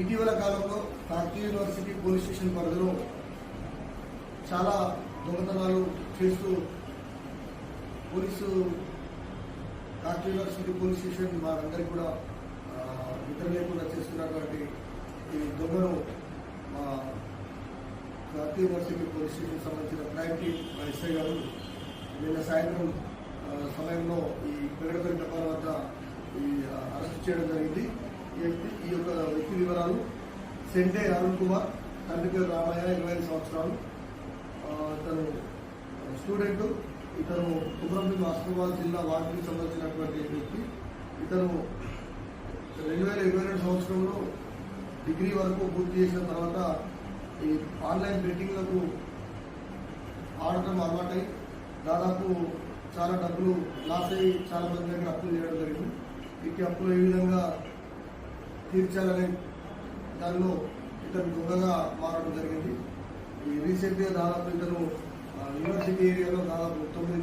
ఇటీవల కాలంలో కాకి యూనివర్సిటీ పోలీస్ స్టేషన్ పరిధిలో చాలా దొంగతనాలు చేస్తూ పోలీసు కాకి యూనివర్సిటీ పోలీస్ స్టేషన్ వారందరికీ కూడా ఇతర నిద్ర లేకుండా చేస్తున్నటువంటి ఈ దొంగను మా కాకి యూనివర్సిటీ పోలీస్ స్టేషన్ సంబంధించిన క్రైమ్ టీమ్ మా ఎస్ఐ గారు నిన్న సాయంత్రం సమయంలో ఈ పెరగపల్లి తపాల వద్ద ఈ అరెస్ట్ చేయడం జరిగింది. వ్యక్తి ఈ యొక్క వ్యక్తి వివరాలు సెంటే అరుణ్ కుమార్ తండ్రి పేరు రామయ్య ఇరవై ఐదు సంవత్సరాలు. ఇతను స్టూడెంట్ ఇతను కుమ్రంభీం ఆసిఫాబాద్ జిల్లా వార్డుకి సంబంధించినటువంటి వ్యక్తి. ఇతను రెండు వేల ఇరవై రెండు సంవత్సరంలో డిగ్రీ వరకు పూర్తి చేసిన తర్వాత ఈ ఆన్లైన్ బెట్టింగ్లకు ఆడటం అలవాటై దాదాపు చాలా డబ్బులు లాస్ అయ్యి చాలా మంది దగ్గర అప్పులు చేయడం జరిగింది. ఇట్టి అప్పులు ఏ విధంగా తీర్చాలనే దానిలో ఇతను దొంగగా మారడం జరిగింది. ఈ రీసెంట్గా దాదాపు ఇతను ఆ, యూనివర్సిటీ ఏరియాలో దాదాపు తొమ్మిది